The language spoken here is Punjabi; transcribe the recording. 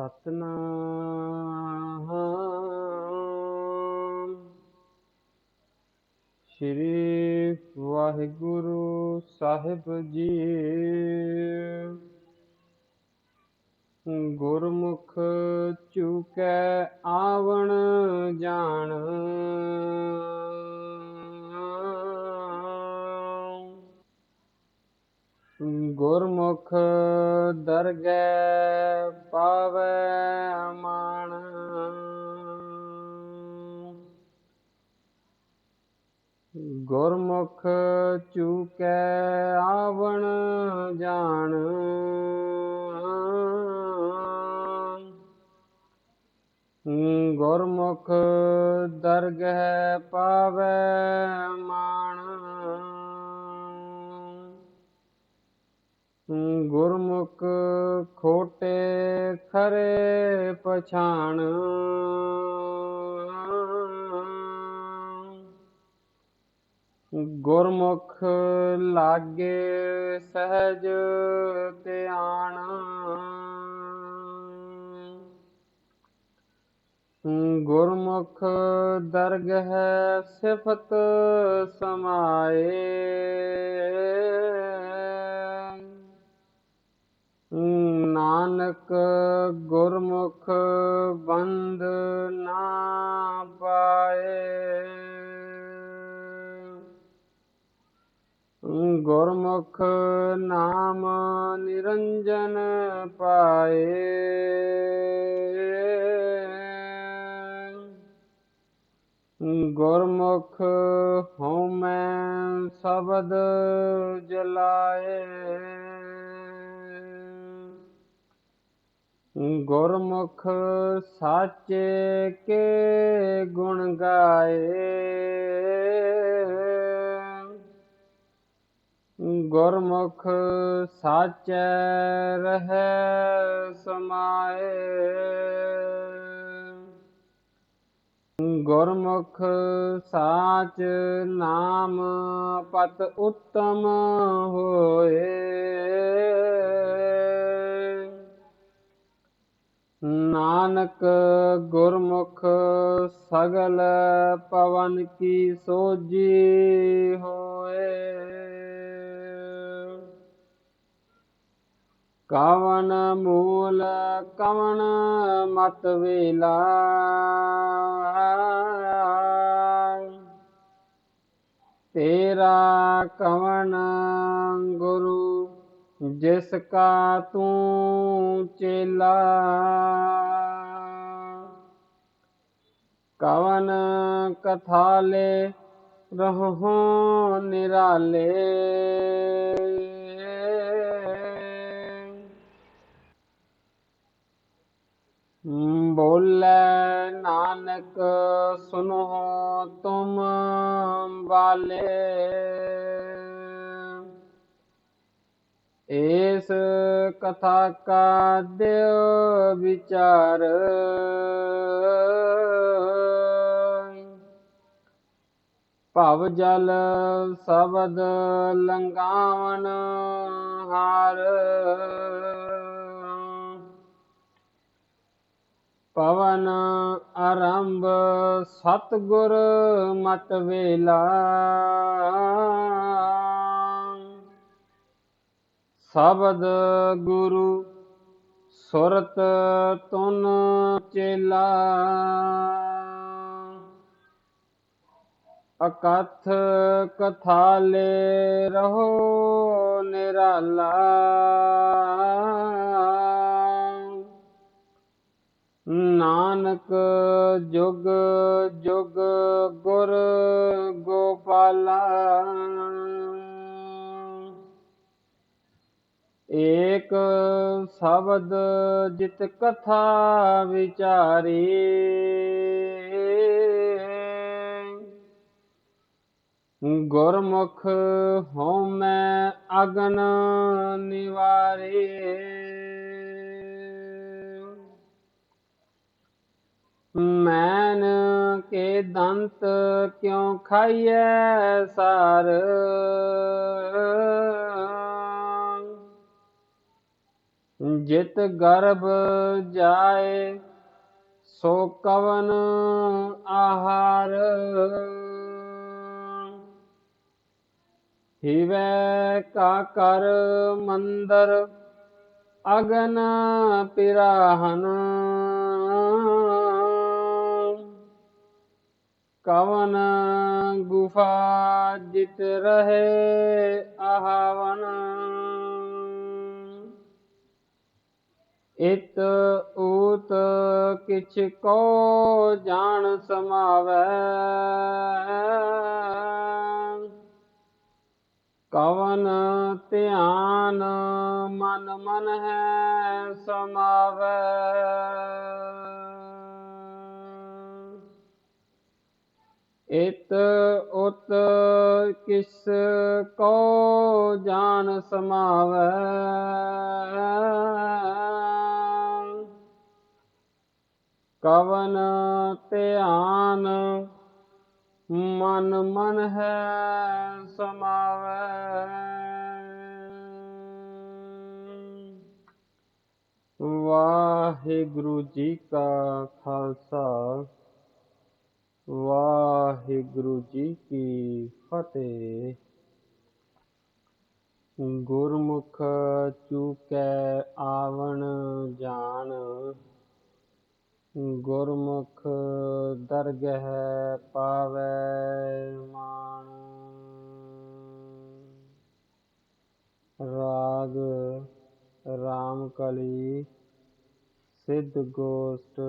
ਸਤਨਾਮ। ਸ੍ਰੀ ਵਾਹਿਗੁਰੂ ਸਾਹਿਬ ਜੀ। ਗੁਰਮੁਖ ਚੁਕੈ ਆਵਣ ਜਾਣ। ਗੁਰਮੁਖ ਦਰਗਹਿ ਪਾਵੈ ਮਾਣ ਗੁਰਮੁਖ ਚੁਕੈ ਆਵਣ ਜਾਣ। ਗੁਰਮੁਖ ਦਰਗਹਿ ਪਾਵੈ ਮਾਣ ਗੁਰਮੁਖ ਖੋਟੇ ਖਰੇ ਪਛਾਣ। ਗੁਰਮੁਖ ਲਾਗੇ ਸਹਿਜ ਧਿਆਨ। ਗੁਰਮੁਖ ਦਰਗ ਹੈ ਸਿਫਤ ਸਮਾਏ। ਨਾਨਕ ਗੁਰਮੁਖ ਬੰਦ ਨਾ ਪਾਏ। ਗੁਰਮੁਖ ਨਾਮ ਨਿਰੰਜਨ ਪਾਏ। ਗੁਰਮੁਖ ਹਉਮੈ ਸ਼ਬਦ ਜਲਾਏ। ਗੁਰਮੁਖ ਸਾਚੇ ਕੇ ਗੁਣ ਗਾਏ। ਗੁਰਮੁਖ ਸਾਚੈ ਰਹਿ ਸਮਾਏ। ਗੁਰਮੁਖ ਸਾਚ ਨਾਮ ਪਤ ਉਤਮ ਹੋਏ। ਨਾਨਕ ਗੁਰਮੁਖ ਸਗਲ ਪਵਨ ਕੀ ਸੋਜੀ ਹੋਏ। ਕਵਨ ਮੂਲ ਕਵਨ ਮਤ ਵੇਲਾ ਤੇਰਾ ਕਵਨ ਗੁਰੂ ਜਿਸ ਕਾ ਤੂੰ ਚੇਲਾ ਕਵਨ ਕਥਾਲੇ ਰਹੋ ਨਿਰਾਲੇ ਬੋਲੇ ਨਾਨਕ ਸੁਨੋ ਤੁਮ ਬਾਲੇ ਇਸ ਕਥਾ ਕਾ ਦਿਓ ਵਿਚਾਰ। ਭਵ ਜਲ ਸ਼ਬਦ ਲੰਗਾਵਨ ਹਾਰ। ਪਵਨ ਆਰੰਭ ਸਤਗੁਰ ਮਤ ਵੇਲਾ। ਸ਼ਬਦ ਗੁਰੂ ਸੁਰਤ ਤੁਨ ਚੇਲਾ। ਅਕਥ ਕਥਾਲੇ ਰਹੋ ਨਿਰਾਲਾ। ਨਾਨਕ ਜੁਗ ਜੁਗ ਗੁਰ ਗੋਪਾਲਾ। ਏਕ ਸ਼ਬਦ ਜਿਤ ਕਥਾ ਵਿਚਾਰੀ। ਗੁਰਮੁਖ ਹਉਮੈ ਅਗਨ ਨਿਵਾਰੇ। ਮੈਨ ਕੇ ਦੰਤ ਕਿਉ ਖਾਈਐ ਸਾਰ? ਜਿਤ ਗਰਭ ਜਾਏ, ਸੋ ਕਵਨ ਆਹਾਰ। ਹਿਵੈ ਕਾ ਕਰ ਮੰਦਰ, ਅਗਨ ਪਿਰਾਹਨ। ਕਵਨ ਗੁਫਾ ਜਿਤ ਰਹੇ ਆਹਵਨ। ਇਤ ਊਤ ਕਿਛ ਕੋ ਜਾਣ ਸਮਾਵੈ। ਕਵਨ ਧਿਆਨ ਮਨ ਮਨ ਹੈ ਸਮਾਵੈ। ਇਤ ਉਤ ਕਿਸ ਕੋ ਜਾਣ ਸਮਾਵੈ। ਕਵਨ ਧਿਆਨ, ਮਨ ਮਨ ਹੈ ਸਮਾਵੈ। ਵਾਹਿਗੁਰੂ ਜੀ ਕਾ ਖਾਲਸਾ, ਵਾਹਿਗੁਰੂ ਜੀ ਕੀ ਫਤਿਹ। ਗੁਰਮੁਖ ਚੁਕੈ ਆਵਣ ਜਾਣ। ਗੁਰਮੁਖ ਦਰਗਹ ਪਾਵੈ ਮਾਨ। ਰਾਗ ਰਾਮ ਕਲੀ ਸਿੱਧ ਗੋਸਟ।